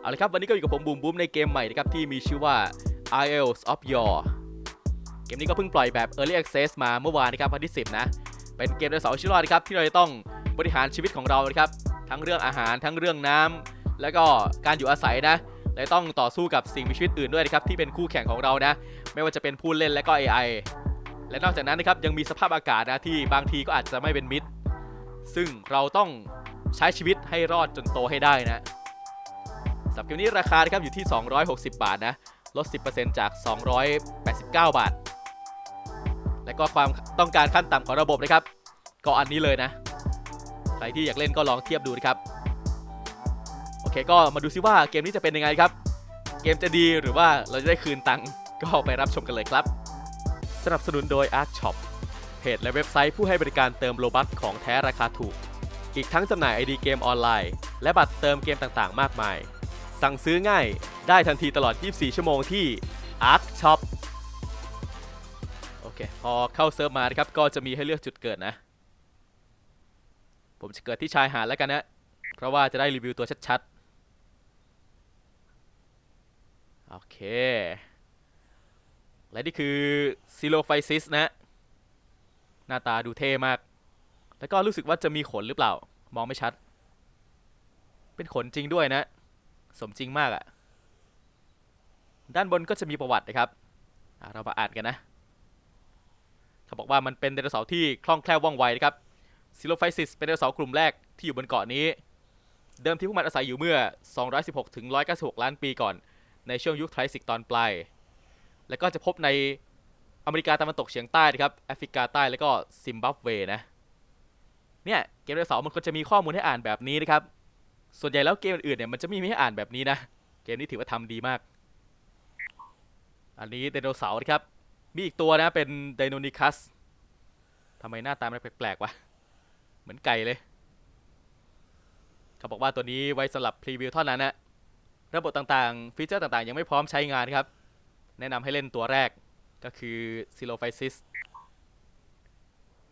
เอาละครับวันนี้ก็อยู่กับผมบูมบูมในเกมใหม่นะครับที่มีชื่อว่า Isles of Yore เกมนี้ก็เพิ่งปล่อยแบบ Early Access มาเมื่อวานนะครับวันที่ 10 นะ เป็นเกมในเสาร์ชิลอดนะครับที่เราจะต้องบริหารชีวิตของเรานะครับทั้งเรื่องอาหารทั้งเรื่องน้ำแล้วก็การอยู่อาศัยนะและต้องต่อสู้กับสิ่งมีชีวิตอื่นด้วยนะครับที่เป็นคู่แข่งของเรานะ ไม่ว่าจะเป็นผู้เล่นและก็ AI และนอกจากนั้นนะครับยังมีสภาพอากาศนะที่บางทีก็อาจจะไม่เป็นมิตร ซึ่งเราต้องใช้ชีวิตให้รอดจนโตให้ได้นะ สำหรับเกมนี้ราคานะครับอยู่ที่ 260 บาทนะ ลด 10%จาก 289 บาท และก็ความต้องการขั้นต่ำของระบบนะครับ ก็อันนี้เลยนะ ใครที่อยากเล่นก็ลองเทียบดูนะครับ โอเคก็มาดูซิว่าเกมนี้จะเป็นยังไงครับ เกมจะดีหรือว่าเราจะได้คืนตังค์ก็ไปรับชมกันเลยครับ สนับสนุนโดย Arc Shop เพจและเว็บไซต์ผู้ให้บริการเติมโลบัคของแท้ราคาถูก อีกทั้งจำหน่าย ID เกมออนไลน์ และบัตรเติมเกมต่างๆ มากมาย สั่งซื้อง่าย ได้ทันทีตลอด 24 ชั่วโมงที่ Arc Shop โอเค พอเข้าเซิร์ฟมานะครับ ก็จะมีให้เลือกจุดเกิดนะ ผมจะเกิดที่ชายหาดแล้วกันนะ เพราะว่าจะได้รีวิวตัวชัดๆ โอเค และนี่คือซิโลไฟซิสนะ หน้าตาดูเท่มาก แล้วก็รู้สึกว่าจะมีขนหรือเปล่า มองไม่ชัด เป็นขนจริงด้วยนะ สมจริงมากอะ่ะ ด้านบนก็จะมีประวัตินะครับ เรามาอ่านกันนะ เขาบอกว่ามันเป็นไดโนเสาร์ที่คล่องแคล่วว่องไวนะครับซิโลไฟซิสเป็นไดโนเสาร์กลุ่มแรกที่อยู่บนเกาะนี้ เดิมที่พวกมันอาศัยอยู่เมื่อ 216 ถึง 196 ล้านปีก่อน ในช่วงยุคไทรสิกตอนปลาย แล้วก็จะพบในอเมริกาตะวันตกเฉียงใต้นะครับ แอฟริกาใต้แล้วก็ซิมบับเวนะ เนี่ย เกมไดโนเสาร์มันก็จะมีข้อมูลให้อ่านแบบนี้นะครับ ส่วนใหญ่แล้วเกมอื่นเนี่ยมันจะไม่มีให้อ่านแบบนี้นะ เกมนี้ถือว่าทำดีมาก อันนี้ไดโนเสาร์นะครับ มีอีกตัวนะเป็นไดโนนิคัสทำไมหน้าตามันแปลกๆวะ เหมือนไก่เลย เขาบอกว่าตัวนี้ไว้สำหรับพรีวิวเท่านั้นนะระบบต่างๆ ฟีเจอร์ต่างๆ ยังไม่พร้อมใช้งานครับ แนะนำให้เล่นตัวแรกก็คือซิโลไฟซิส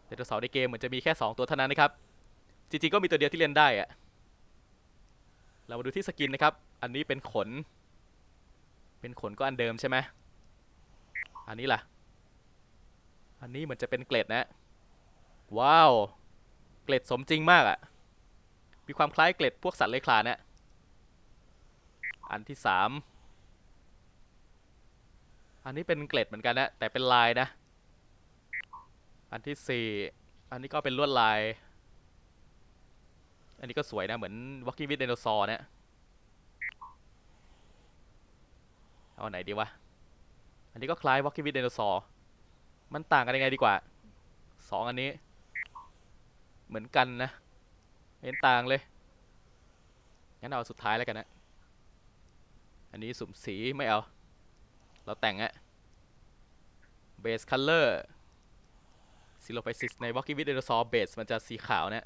ไดโนเสาร์ในเกมเหมือนจะมีแค่ 2 ตัวเท่านั้นนะครับ จริงๆ ก็มีตัวเดียวที่เล่นได้อะ เรามาดูที่สกินนะครับ อันนี้เป็นขน เป็นขนก็อันเดิมใช่ไหม อันนี้ล่ะ อันนี้เหมือนจะเป็นเกล็ดนะ ว้าว เกล็ดสมจริงมากอะ่ะ มีความคล้ายเกล็ดพวกสัตว์เลื้อยคลานนะอันที่สาม อันนี้เป็นเกล็ดเหมือนกันนะ แต่เป็นลายนะ อันที่สี่ อันนี้ก็เป็นลวดลาย อันนี้ก็สวยนะ เหมือนวักกี้วิดไดโนเสาร์เนี่ยเอาไหนดีวะ อันนี้ก็คล้ายวักกี้วิดไดโนเสาร์มันต่างกันยังไงดีกว่าสองอันนี้ เหมือนกันนะเห็นต่างเลย งั้นเอาสุดท้ายแล้วกันนะ อันนี้สุ่มสีไม่เอา เราแต่งอะเบสคัลเลอร์ซิโลไฟซิสในวอกกี้วิดไดโนเสาร์เบสมันจะสีขาวเนี่ย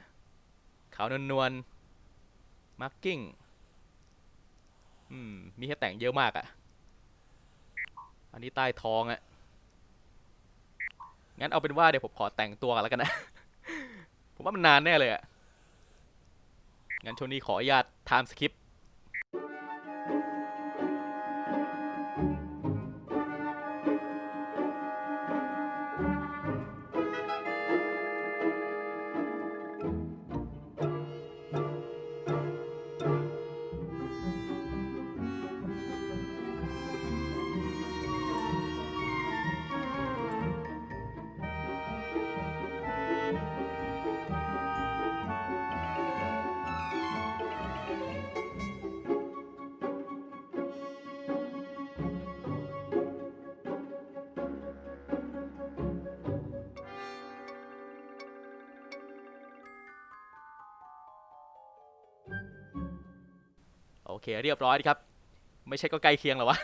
ขาวนวลนวลมาร์กิ้งอืม มีให้แต่งเยอะมากอะ่ะ อันนี้ใต้ท้องอะ่ะ งั้นเอาเป็นว่าเดี๋ยวผมขอแต่งตัวกันแล้วกันนะ ผมว่ามันนานแน่เลยอะ่ะ งั้นช่วงนี้ขออนุญาตไทม์สคริป โอเคเรียบร้อยดีครับ ไม่ใช่ก็ใกล้เคียงหรอวะ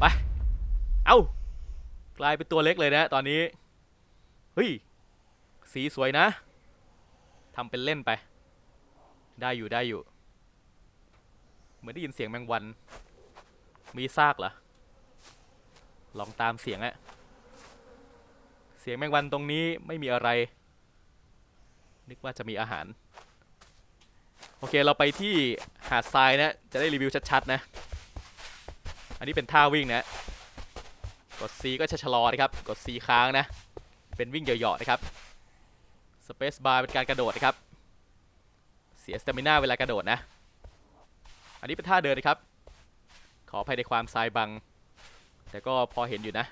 ไป เอา้ากลายเป็นตัวเล็กเลยนะตอนนี้ เฮ้ย สีสวยนะทำเป็นเล่นไป ได้อยู่ได้อยู่ เหมือนได้ยินเสียงแมงวัน มีซากเหรอ ลองตามเสียงอะเสียงแมงวันตรงนี้ไม่มีอะไร นึกว่าจะมีอาหาร โอเคเราไปที่หาดทรายนะ จะได้รีวิวชัดๆนะ อันนี้เป็นท่าวิ่งนะ กด C ก็จะชะลอนะครับ กด C ค้างนะ เป็นวิ่งเหยาะๆนะครับ Space Bar เป็นการกระโดดนะครับ เสียสเตมิน่าเวลากระโดดนะ อันนี้เป็นท่าเดินนะครับ ขออภัยในความทรายบัง แต่ก็พอเห็นอยู่นะ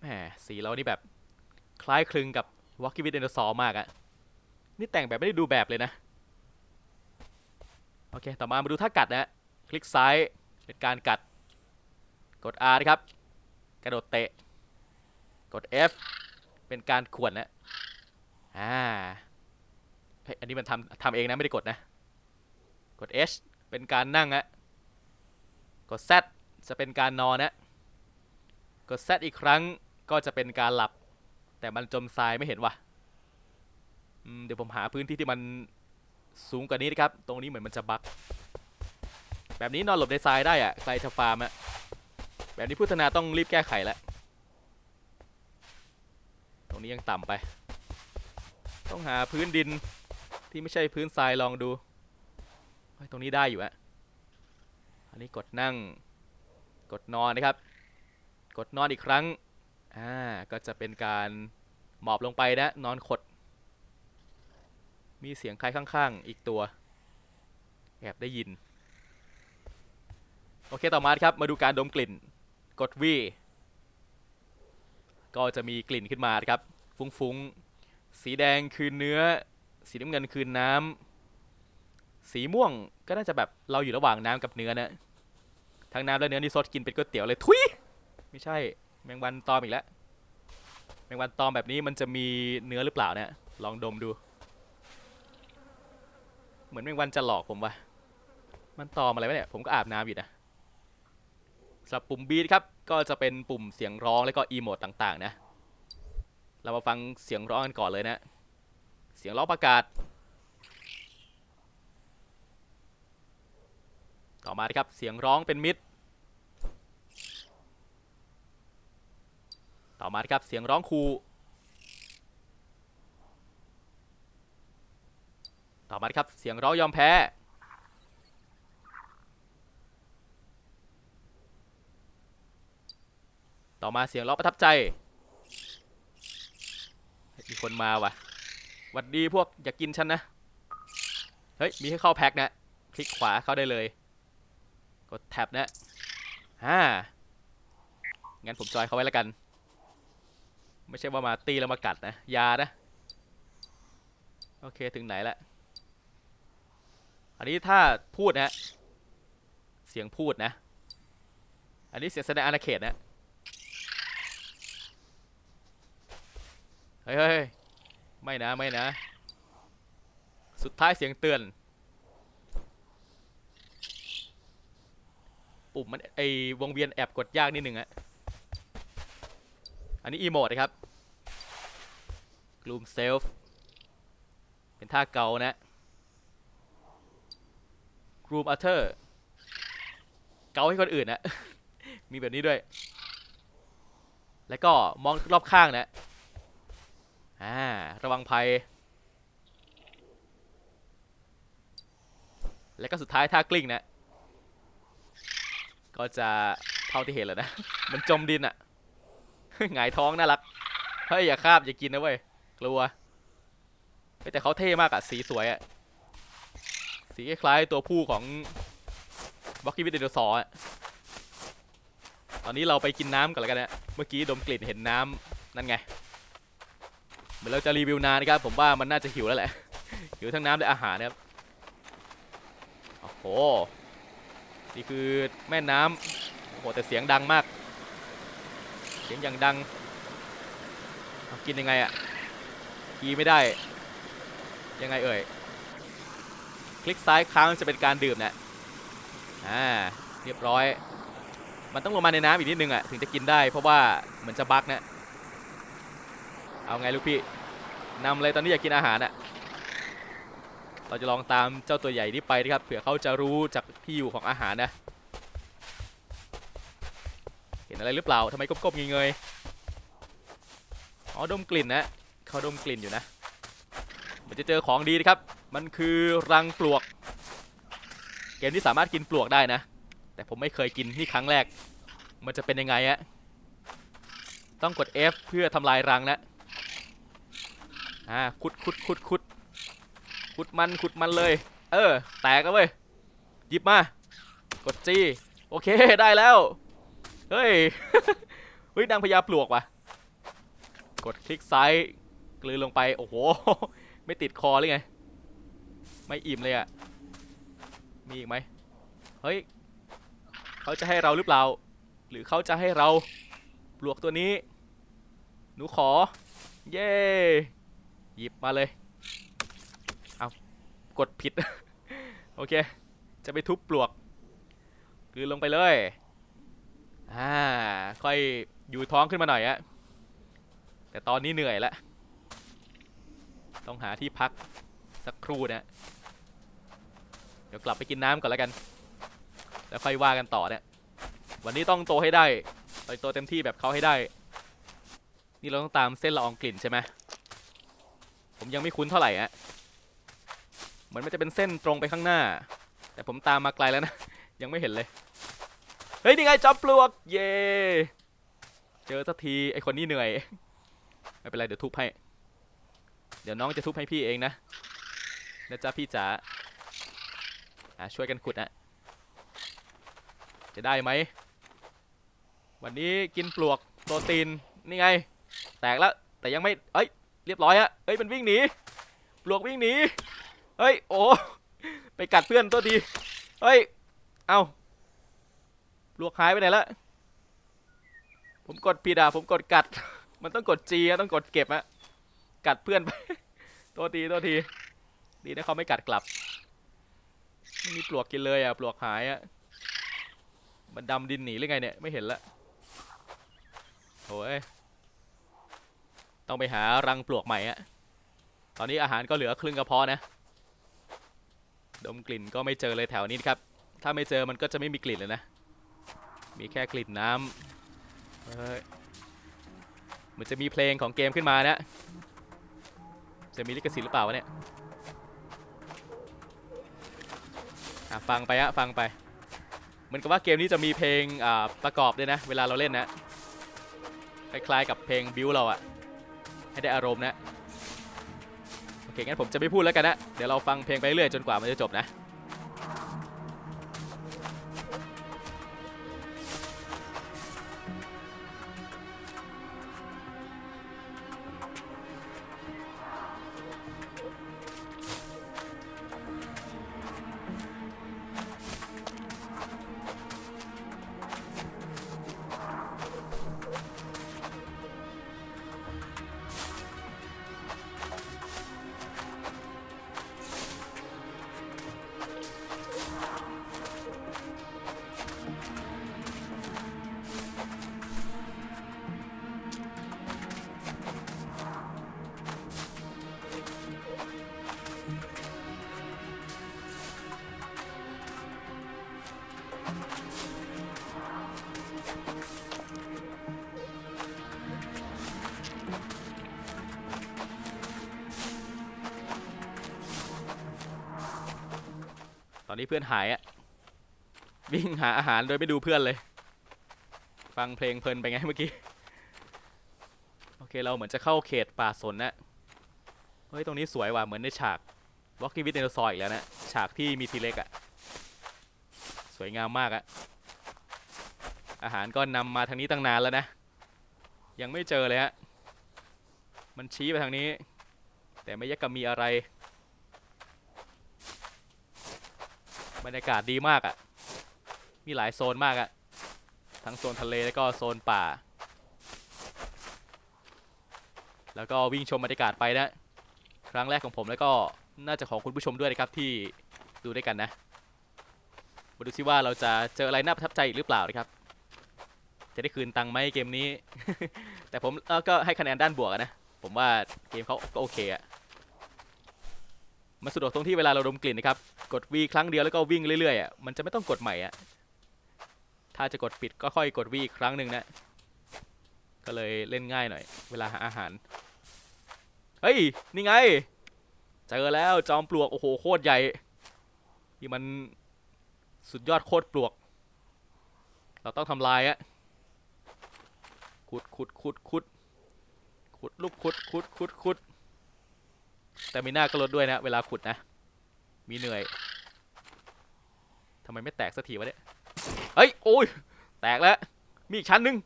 แหมสีเรานี่แบบคล้ายคลึงกับ Walking with Dinosaur มากอะ นี่แต่งแบบไม่ได้ดูแบบเลยนะ โอเค ต่อมามาดูท่ากัดนะ คลิกซ้ายเป็นการกัด กด R นะครับ กระโดดเตะ กด F เป็นการขวนนะอ่าอันนี้มันทำทำเองนะ ไม่ได้กดนะ กด H เป็นการนั่งนะกด Z จะเป็นการนอนนะ กด Z อีกครั้งก็จะเป็นการหลับ แต่มันจมทรายไม่เห็นว่ะ เดี๋ยวผมหาพื้นที่ที่มันสูงกว่านี้นะครับ ตรงนี้เหมือนมันจะบักแบบนี้นอนหลบในทรายได้อะใครจะฟาร์มอะแบบนี้พุทธนาต้องรีบแก้ไขแล้วตรงนี้ยังต่ำไป ต้องหาพื้นดินที่ไม่ใช่พื้นทรายลองดู ตรงนี้ได้อยู่อะอันนี้กดนั่ง กดนอนนะครับ กดนอนอีกครั้ง อ่า ก็จะเป็นการหมอบลงไปนะ นอนขด มีเสียงใครข้างๆ อีกตัว แอบได้ยิน โอเคต่อมาครับ มาดูการดมกลิ่น กด V ก็จะมีกลิ่นขึ้นมาครับ ฟุ้งๆ สีแดงคือเนื้อ สีน้ำเงินคือน้ำ สีม่วงก็น่าจะแบบเราอยู่ระหว่างน้ำกับเนื้อนะทั้งน้ำและเนื้อนี่ซดกินเป็นก๋วยเตี๋ยวเลยทุยไม่ใช่แมงวันตอมอีกแล้วแมงวันตอมแบบนี้มันจะมีเนื้อหรือเปล่าเนี่ยลองดมดู เหมือนแมงวันจะหลอกผมวะมันตอมอะไรวะเนี่ย ผมก็อาบน้ำอยู่นะสำหรับปุ่มบีทครับ ก็จะเป็นปุ่มเสียงร้องแล้วก็อีโมดต่างๆนะ เรามาฟังเสียงร้องกันก่อนเลยนะ เสียงร้องประกาศ ต่อมาครับ เสียงร้องเป็นมิตรต่อมาครับ เสียงร้องคู ต่อมาครับ เสียงร้องยอมแพ้ ต่อมาเสียงร้องประทับใจ มีคนมาว่ะหวัดดีพวกอยากกินฉันนะ เฮ้ย มีให้เข้าแพ็คนะ คลิกขวาเข้าได้เลย กดแท็บนะฮ่างั้นผมจอยเขาไว้แล้วกัน ไม่ใช่ว่ามาตีแล้วมากัดนะ ยานะ โอเค ถึงไหนละ อันนี้ถ้าพูดนะเสียงพูดนะ อันนี้เสียงแสดงอาณาเขตนะเฮ้ยไม่นะไม่นะ สุดท้ายเสียงเตือน ปุ่มมันไอวงเวียนแอบกดยากนิดนึงอะอันนี้อีโมดนะครับ Gloom Self เป็นท่าเก่านะ Gloom Utter เกาให้คนอื่นนะ มีแบบนี้ด้วย แล้วก็มองรอบข้างนะ อ่า ระวังภัย แล้วก็สุดท้ายท่ากลิ้งนะ ก็จะเท่าที่เห็นแล้วนะ มันจมดินอะหงายท้องน่ารัก เฮ้ย อย่าคาบ อย่ากินนะเว้ย กลัวแต่เขาเท่มากอะสีสวยอะ สีคล้ายๆตัวผู้ของบ็อกกี้วิดเดโนซอร์อะตอนนี้เราไปกินน้ำก่อนแล้วกันนะเมื่อกี้ดมกลิ่นเห็นน้ำนั่นไง เหมือนเราจะรีวิวนานนะครับ ผมว่ามันน่าจะหิวแล้วแหละ หิวทั้งน้ำและอาหารนะครับโอ้โห นี่คือแม่น้ำโอ้โหแต่เสียงดังมาก เสียงอย่างดัง กินยังไงอะกีไม่ได้ ยังไงเอ่ย คลิกซ้ายค้างจะเป็นการดื่มเนะอ่าเรียบร้อย มันต้องลงมาในน้ำอีกนิดนึงอะถึงจะกินได้ เพราะว่าเหมือนจะบักนะเอาไงลูกพี่นำเลยตอนนี้อยากกินอาหารอะเราจะลองตามเจ้าตัวใหญ่นี้ไปนะครับเผื่อเขาจะรู้จากที่อยู่ของอาหารนะเห็นอะไรหรือเปล่าทำไมก้มๆเงยๆอ๋อดมกลิ่นนะเขาดมกลิ่นอยู่นะเหมือนจะเจอของดีนะครับ มันคือรังปลวก เกมที่สามารถกินปลวกได้นะ แต่ผมไม่เคยกินนี่ครั้งแรก มันจะเป็นยังไงอะต้องกด F เพื่อทำลายรังนะอ่าขุดขุดขุดขุดขุดมันขุดมันเลย เออ แตกแล้วเว้ยหยิบมา กด G โอเคได้แล้ว เฮ้ย เฮ้ยนางพญาปลวกว่ะ กดคลิกซ้ายกลืนลงไป โอ้โห ไม่ติดคอเลยไง ไม่อิ่มเลยอะมีอีกไหมเฮ้ย เขาจะให้เราหรือเปล่า หรือเขาจะให้เราปลวกตัวนี้ หนูขอ เย้หยิบมาเลย เอากดผิด โอเค จะไปทุบปลวกกลืนลงไปเลย อ่า ค่อยอยู่ท้องขึ้นมาหน่อยอะแต่ตอนนี้เหนื่อยแล้ว ต้องหาที่พัก สักครู่นะเดี๋ยวกลับไปกินน้ำก่อนแล้วกัน แล้วค่อยว่ากันต่อเนี่ยวันนี้ต้องโตให้ได้ไปโตเต็มที่แบบเขาให้ได้ นี่เราต้องตามเส้นละอองกลิ่นใช่ไหมผมยังไม่คุ้นเท่าไหร่อะเหมือนมันจะเป็นเส้นตรงไปข้างหน้า แต่ผมตามมาไกลแล้วนะ ยังไม่เห็นเลย เฮ้ย นี่ไงจอมปลวก เย่เจอสักทีไอคนนี้เหนื่อย ไม่เป็นไรเดี๋ยวทุบให้ เดี๋ยวน้องจะทุบให้พี่เองนะ นะจ๊ะพี่จ๋าอะช่วยกันขุดนะจะได้ไหม วันนี้กินปลวกโปรตีนนี่ไง แตกแล้วแต่ยังไม่เอ้ยเรียบร้อยอะเอ้ยมันวิ่งหนีปลวกวิ่งหนีเฮ้ยโอ้ไปกัดเพื่อนตัวดีเฮ้ยเอาปลวกหายไปไหนละผมกดผิดอะผมกดกัด มันต้องกด G อะต้องกดเก็บอะกัดเพื่อนไปตัวทีตัวที ดีนะเขาไม่กัดกลับไม่มีปลวกกินเลยอะปลวกหายอะมันดำดินหนีหรือไงเนี่ยไม่เห็นละโอ้ยต้องไปหารังปลวกใหม่อะตอนนี้อาหารก็เหลือครึ่งกระเพาะนะ ดมกลิ่นก็ไม่เจอเลยแถวนี้ครับ ถ้าไม่เจอมันก็จะไม่มีกลิ่นเลยนะ มีแค่กลิ่นน้ำเฮ้ยมันจะมีเพลงของเกมขึ้นมานะ จะมีลิขสิทธิ์หรือเปล่าวะเนี่ย อะฟังไปอะฟังไป เหมือนกับว่าเกมนี้จะมีเพลงอ่าประกอบด้วยนะ เวลาเราเล่นนะคล้ายๆกับเพลงบิวเราอะให้ได้อารมณ์นะโอเคงั้นผมจะไม่พูดแล้วกันนะ เดี๋ยวเราฟังเพลงไปเรื่อยจนกว่ามันจะจบนะ อนนี้เพื่อนหายอะวิ่งหาอาหารโดยไม่ดูเพื่อนเลย ฟังเพลงเพลินไปไงเมื่อกี้ โอเคเราเหมือนจะเข้าเขตป่าสนนะ เฮ้ย ตรงนี้สวยว่ะเหมือนในฉาก Walking with Dinosaur อีกแล้วนะ ฉากที่มีทีเล็กอะสวยงามมากอะอาหารก็นำมาทางนี้ตั้งนานแล้วนะ ยังไม่เจอเลยฮะ มันชี้ไปทางนี้ แต่ไม่ยักกมีอะไร บรรยากาศดีมากอะ่ะ มีหลายโซนมากอะ่ะ ทั้งโซนทะเลแล้วก็โซนป่า แล้วก็วิ่งชมบรรยากาศไปนะ ครั้งแรกของผมแล้วก็น่าจะของคุณผู้ชมด้วยนะครับที่ดูด้วยกันนะ มาดูซิว่าเราจะเจออะไรน่าประทับใจอีกหรือเปล่านะครับ จะได้คืนตังค์ไหมเกมนี้ แต่ผมก็ให้คะแนนด้านบวกนะ ผมว่าเกมเขาก็โอเคอะ มันสะดวกตรงที่เวลาเราดมกลิ่นนะครับ กด V ครั้งเดียวแล้วก็วิ่งเรื่อยๆอะ มันจะไม่ต้องกดใหม่อะ ถ้าจะกดปิดก็ค่อยกด V อีกครั้งหนึ่งนะ ก็เลยเล่นง่ายหน่อย เวลาหาอาหาร เฮ้ย นี่ไง เจอแล้วจอมปลวก โอ้โห โคตรใหญ่ ที่มันสุดยอดโคตรปลวก เราต้องทำลายอะขุดขุดขุดขุดขุดลูกขุดขุดขุดขุด แต่มีหน้าก็ลดด้วยนะ เวลาขุดนะ มีเหนื่อยทำไมไม่แตกสักทีวะเนี่ยเฮ้ย โอ้ย แตกแล้ว มีอีกชั้นหนึ่ง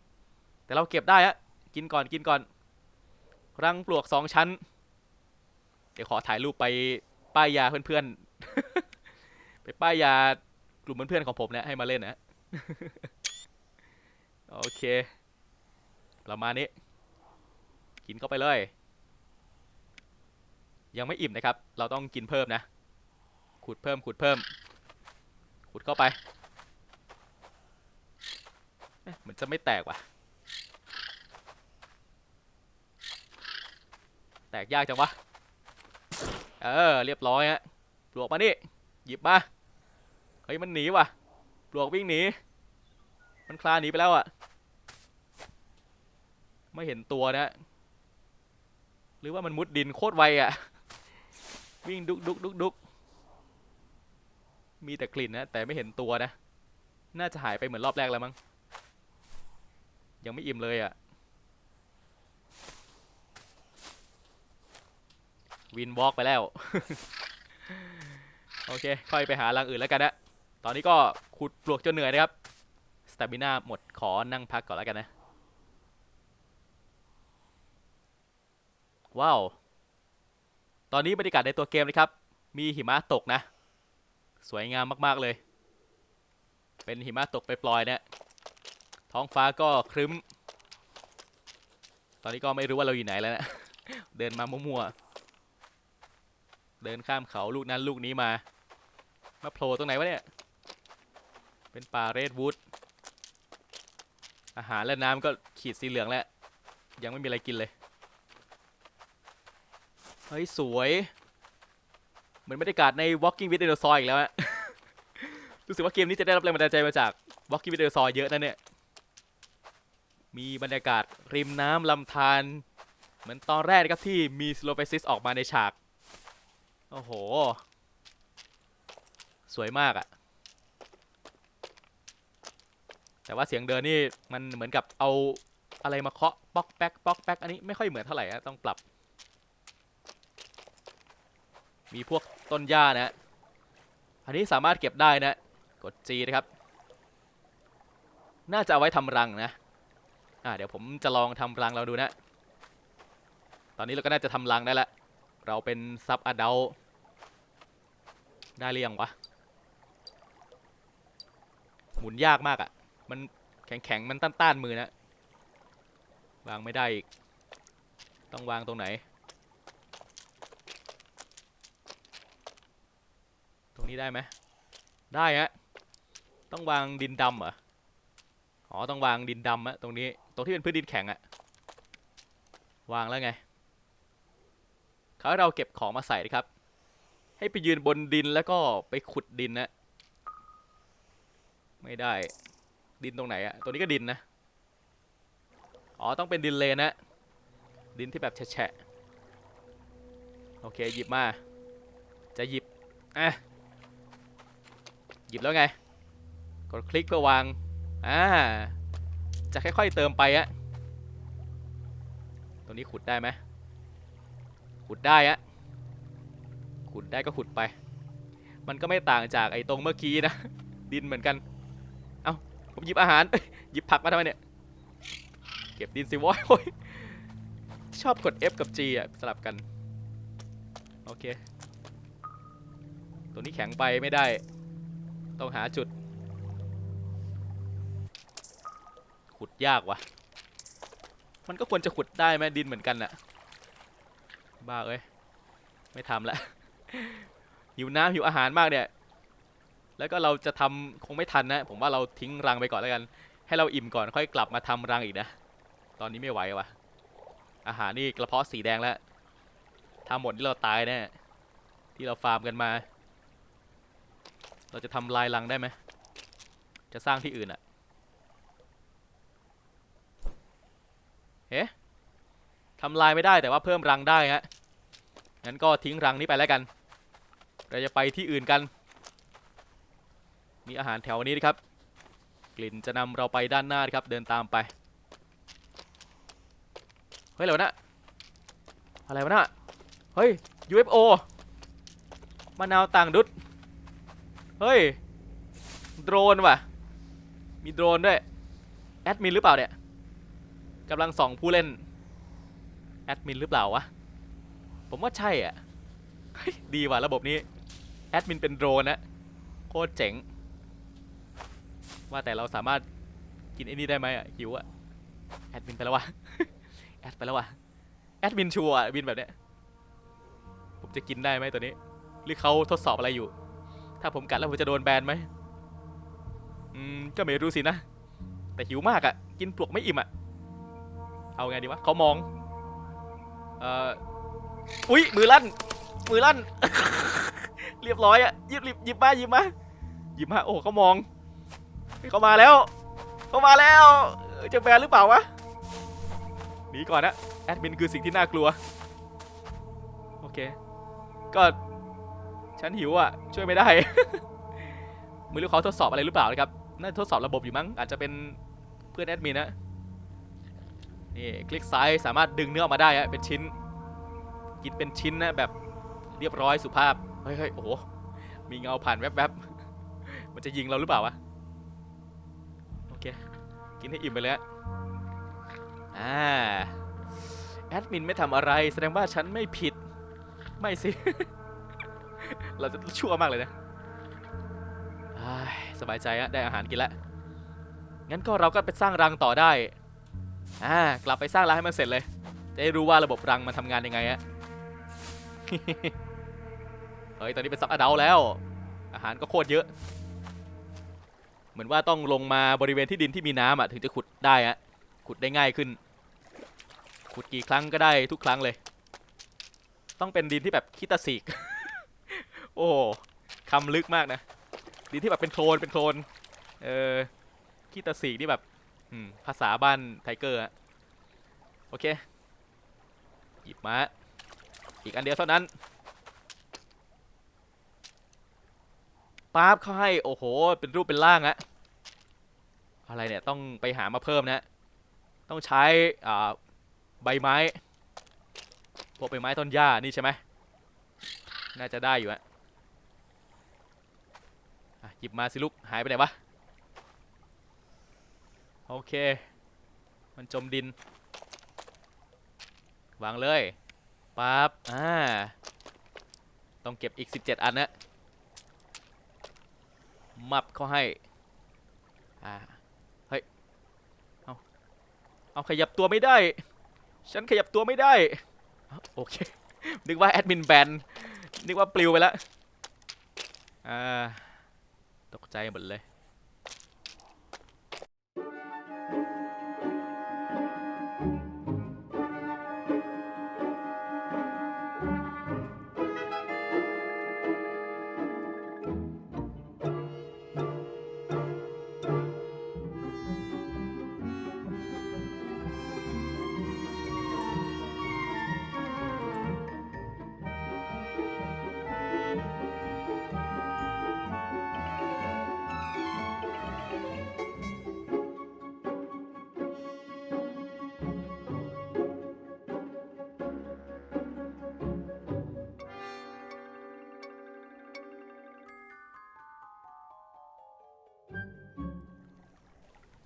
แต่เราเก็บได้อะกินก่อน กินก่อน รังปลวกสองชั้น เดี๋ยวขอถ่ายรูปไปป้ายยาเพื่อนๆ ไปป้ายยากลุ่มเพื่อนๆของผมเนะ ให้มาเล่นนะ โอเค ประมาณนี้ กินเข้าไปเลย ยังไม่อิ่มนะครับ เราต้องกินเพิ่มนะ ขุดเพิ่มขุดเพิ่ม ขุดเข้าไปเอ๊ะเหมือนจะไม่แตกว่ะ แตกยากจังวะ เออ เรียบร้อยฮะปลวกมานี่ หยิบมา เฮ้ย มันหนีว่ะ ปลวกวิ่งหนี มันคลานหนีไปแล้วอะไม่เห็นตัวนะ หรือว่ามันมุดดินโคตรไวอะ วิ่งดุกดุกดุกดุกมีแต่กลิ่นนะ แต่ไม่เห็นตัวนะ น่าจะหายไปเหมือนรอบแรกแล้วมั้ง ยังไม่อิ่มเลยอะวินวอล์กไปแล้ว โอเค ค่อยไปหารังอื่นแล้วกันนะ ตอนนี้ก็ขุดปลวกจนเหนื่อยนะครับ สตามิน่าหมดขอนั่งพักก่อนแล้วกันนะ ว้าว ตอนนี้บรรยากาศในตัวเกมนะครับ มีหิมะตกนะ สวยงามมากๆเลย เป็นหิมะตกไปปลอยๆนะท้องฟ้าก็ครึ้ม ตอนนี้ก็ไม่รู้ว่าเราอยู่ไหนแล้วนะ เดินมามั่วๆ เดินข้ามเขาลูกนั้นลูกนี้มา มาโผล่ตรงไหนวะเนี่ย เป็นป่าเรดวูด อาหารและน้ำก็ขีดสีเหลืองแล้ว ยังไม่มีอะไรกินเลย เฮ้ย สวย เหมือนบรรยากาศใน Walking with Dinosaur อีกแล้วอะรู้สึกว่าเกมนี้จะได้รับแรงบันดาลใจมาจาก Walking with Dinosaur เยอะนะเนี่ย มีบรรยากาศริมน้ำลำธาร เหมือนตอนแรกนะครับที่มี Slopesis ออกมาในฉาก โอ้โห สวยมากอะแต่ว่าเสียงเดินนี่มันเหมือนกับเอาอะไรมาเคาะป๊อกแป๊กป๊อกแป๊กอันนี้ไม่ค่อยเหมือนเท่าไหร่นะต้องปรับ มีพวกต้นหญ้านะ อันนี้สามารถเก็บได้นะ กด G นะครับ น่าจะเอาไว้ทำรังนะ อ่าเดี๋ยวผมจะลองทำรังเราดูนะ ตอนนี้เราก็น่าจะทำรังได้ล้วเราเป็นซับอดัลได้หรือยังวะ หมุนยากมากอะ่ะ มันแข็งๆ มันต้านๆมือนะ วางไม่ได้อีก ต้องวางตรงไหน ตรง นี้ได้ไหมได้ฮะต้องวางดินดำเหรออ๋อต้องวางดินดำอะตรงนี้ตรงที่เป็นพื้นดินแข็งอะวางแล้วไงเขาให้เราเก็บของมาใส่นะครับ ให้ไปยืนบนดินแล้วก็ไปขุดดินนะไม่ได้ดินตรงไหนอะตัวนี้ก็ดินนะอ๋อต้องเป็นดินเลนนะดินที่แบบแฉะโอเคหยิบมา จะหยิบอะ หยิบแล้วไง กดคลิกเพื่อวาง อ่า จะค่อยๆเติมไปอะตรงนี้ขุดได้ไหมขุดได้อะขุดได้ก็ขุดไป มันก็ไม่ต่างจากไอ้ตรงเมื่อกี้นะ ดินเหมือนกัน เอ้า ผมหยิบอาหาร หยิบผักมาทำไมเนี่ย เก็บดินสิวอยโอยชอบกด F กับ G อะ สลับกัน โอเค ตัวนี้แข็งไปไม่ได้ ต้องหาจุด ขุดยากว่ะมันก็ควรจะขุดได้ไหมดินเหมือนกันน่ะ บ้าเอ้ย ไม่ทำละ หิวน้ำหิวอาหารมากเนี่ย แล้วก็เราจะทำคงไม่ทันนะ ผมว่าเราทิ้งรังไปก่อนแล้วกัน ให้เราอิ่มก่อนค่อยกลับมาทำรังอีกนะ ตอนนี้ไม่ไหวว่ะอาหารนี่กระเพาะสีแดงแล้วทำหมดที่เราตายแน่ที่เราฟาร์มกันมา เราจะทำลายรังได้ไหม จะสร้างที่อื่นอะเอ๊ะทำลายไม่ได้แต่ว่าเพิ่มรังได้ฮะ งั้นก็ทิ้งรังนี้ไปแล้วกัน เราจะไปที่อื่นกัน มีอาหารแถวนี้นะครับ กลิ่นจะนำเราไปด้านหน้าครับ เดินตามไป เฮ้ยอะไรวะนะอะไรวะนะเฮ้ย UFO มะนาวต่างดุด เฮ้ย โดรนว่ะ มีโดรนด้วย แอดมินหรือเปล่าเนี่ยกำลังส่องผู้เล่น แอดมินหรือเปล่าวะ ผมว่าใช่อะ ดีว่ะระบบนี้ แอดมินเป็นโดรนนะโคตรเจ๋ง ว่าแต่เราสามารถกินไอ้นี่ได้ไหมอะหิวอะ แอดมินไปแล้ววะ แอดไปแล้ววะ แอดมินชัวร์อะบินแบบเนี้ย ผมจะกินได้ไหมตัวนี้ หรือเขาทดสอบอะไรอยู่ ถ้าผมกัดแล้วผมจะโดนแบนไหมอืมก็ไม่รู้สินะ แต่หิวมากอะ่ะ กินปลวกไม่อิ่มอะ่ะ เอาไงดีวะเขามอง เอ่อ อุ๊ย มือลั่น มือลั่น เรียบร้อยอะ่ะยิบยิบยิบมาหยิบมาหยิบมา โอ้เขามอง เขามาแล้ว เขามาแล้ว จะแบนหรือเปล่าวะ หนีก่อนนะ แอดมินคือสิ่งที่น่ากลัว โอเค ก็ ฉันหิวอะ ช่วยไม่ได้ ไม่รู้เขาทดสอบอะไรหรือเปล่านะครับ น่าจะทดสอบระบบอยู่มั้ง อาจจะเป็นเพื่อนแอดมินนะ นี่คลิกซ้ายสามารถดึงเนื้อออกมาได้อะเป็นชิ้น กินเป็นชิ้นนะแบบเรียบร้อยสุภาพ เฮ้ยโอ้โห มีเงาผ่านแวบๆ มันจะยิงเราหรือเปล่าวะ โอเค กินให้อิ่มไปเลยอ่า แอดมินไม่ทำอะไร แสดงว่าฉันไม่ผิด ไม่สิ เราจะชั่วมากเลยนะสบายใจอะได้อาหารกินแล้ว งั้นก็เราก็ไปสร้างรังต่อได้ อ่ากลับไปสร้างรังให้มันเสร็จเลย จะได้รู้ว่าระบบรังมันทำงานยังไงอะเฮ้ย ตอนนี้เป็นซับอดัลแล้ว อาหารก็โคตรเยอะ เหมือนว่าต้องลงมาบริเวณที่ดินที่มีน้ำอะถึงจะขุดได้อะขุดได้ง่ายขึ้น ขุดกี่ครั้งก็ได้ทุกครั้งเลย ต้องเป็นดินที่แบบคิตาสิก โอ้คำลึกมากนะดินที่แบบเป็นโคลนเป็นโคลนเออคิตาสิกนี่แบบภาษาบ้านไทเกอร์อะโอเค หยิบมา อีกอันเดียวเท่านั้นป๊าบเขาให้ โอ้โห เป็นรูปเป็นร่างอะอะไรเนี่ย ต้องไปหามาเพิ่มนะ ต้องใช้อ่าใบไม้ พวกใบไม้ต้นหญ้านี่ใช่ไหมน่าจะได้อยู่อะ หยิบมาสิลูก หายไปไหนวะ โอเค มันจมดิน วางเลยปั๊บ อ่า ต้องเก็บอีก 17 อันนะมับเขาให้ อ่า เฮ้ย เอาเอาขยับตัวไม่ได้ ฉันขยับตัวไม่ได้ โอเค นึกว่าแอดมินแบน นึกว่าปลิวไปแล้ว อ่า ตกใจหมดเลย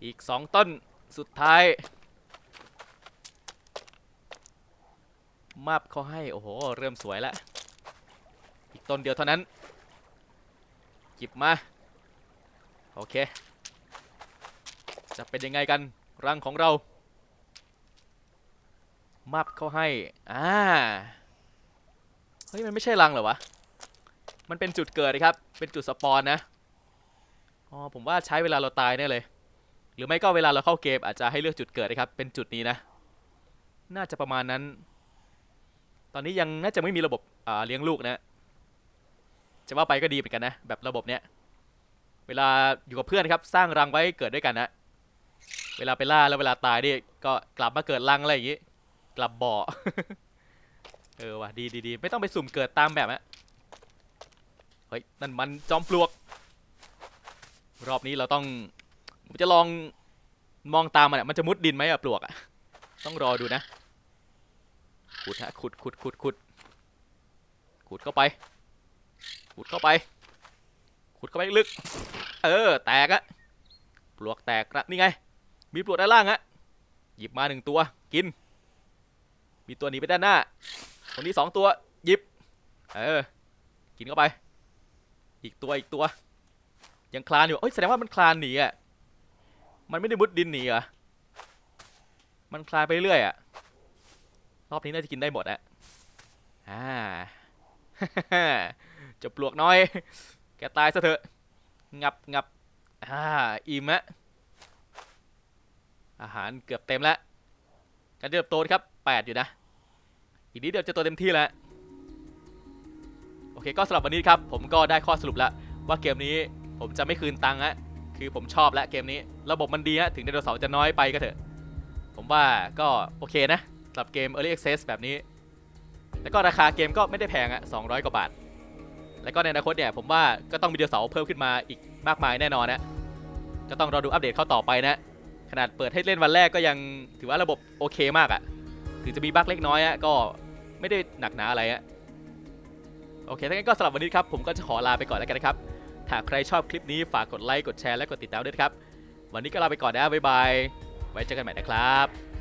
อีกสองต้นสุดท้าย มาบเขาให้ โอ้โห เริ่มสวยแล้ว อีกต้นเดียวเท่านั้น หยิบมา โอเค จะเป็นยังไงกัน รังของเรามับเขาให้ อ่า เฮ้ย มันไม่ใช่รังเหรอวะ มันเป็นจุดเกิดนะครับ เป็นจุดสปอนนะ อ๋อ ผมว่าใช้เวลาเราตายแน่เลย หรือไม่ก็เวลาเราเข้าเกมอาจจะให้เลือกจุดเกิดนะครับ เป็นจุดนี้นะ น่าจะประมาณนั้น ตอนนี้ยังน่าจะไม่มีระบบเลี้ยงลูกนะ จะว่าไปก็ดีเหมือนกันนะ แบบระบบเนี้ย เวลาอยู่กับเพื่อนครับ สร้างรังไว้เกิดด้วยกันนะ เวลาไปล่าแล้วเวลาตายนี่ก็กลับมาเกิดรังอะไรอย่างงี้ กลับบ่อ เออว่ะดีดีดีไม่ต้องไปสุ่มเกิดตามแบบอะเฮ้ยนั่นมันจอมปลวก รอบนี้เราต้อง ผมจะลองมองตามมันอะมันจะมุดดินไหมอะปลวกอะต้องรอดูนะ ขุดฮะขุดขุดขุดขุดขุดเข้าไป ขุดเข้าไป ขุดเข้าไปลึก เออ แตกอะปลวกแตกละนี่ไง มีปลวกด้านล่างอะหยิบมาหนึ่งตัว กิน มีตัวหนีไปด้านหน้าตรงนี้สองตัว หยิบ เออ กินเข้าไป อีกตัวอีกตัว ยังคลานอยู่เอ้ยแสดงว่ามันคลานหนีอะ มันไม่ได้มุดดินหนีเหรอ มันคลานไปเรื่อยอะรอบนี้น่าจะกินได้หมดอะอ่าจะปลวกน้อย แกตายซะเถอะ งับงับอ่าอิ่มอะอาหารเกือบเต็มแล้ว การเติบโตครับแปดอยู่นะ อีกนิดเดียวจะโตเต็มที่แล้ว โอเคก็สำหรับวันนี้ครับ ผมก็ได้ข้อสรุปแล้ว ว่าเกมนี้ผมจะไม่คืนตังค์ฮะ คือผมชอบแล้วเกมนี้ ระบบมันดีฮะถึงไดโนเสาร์จะน้อยไปก็เถอะ ผมว่าก็โอเคนะสำหรับเกม Early Access แบบนี้ แล้วก็ราคาเกมก็ไม่ได้แพงอะ200 กว่าบาท แล้วก็ในอนาคตเนี่ยผมว่าก็ต้องมีไดโนเสาร์เพิ่มขึ้นมาอีกมากมายแน่นอนนะก็ต้องรอดูอัปเดตเข้าต่อไปนะ ขนาดเปิดให้เล่นวันแรกก็ยังถือว่าระบบโอเคมากอะถึงจะมีบั๊กเล็กน้อยอะก็ไม่ได้หนักหนาอะไรอะโอเคถ้างั้นก็สำหรับวันนี้ครับผมก็จะขอลาไปก่อนแล้วกันนะครับ หากใครชอบคลิปนี้ฝากกดไลค์กดแชร์และกดติดตามด้วยครับ วันนี้ก็ลาไปก่อนนะบ๊ายบาย ไว้เจอกันใหม่นะครับ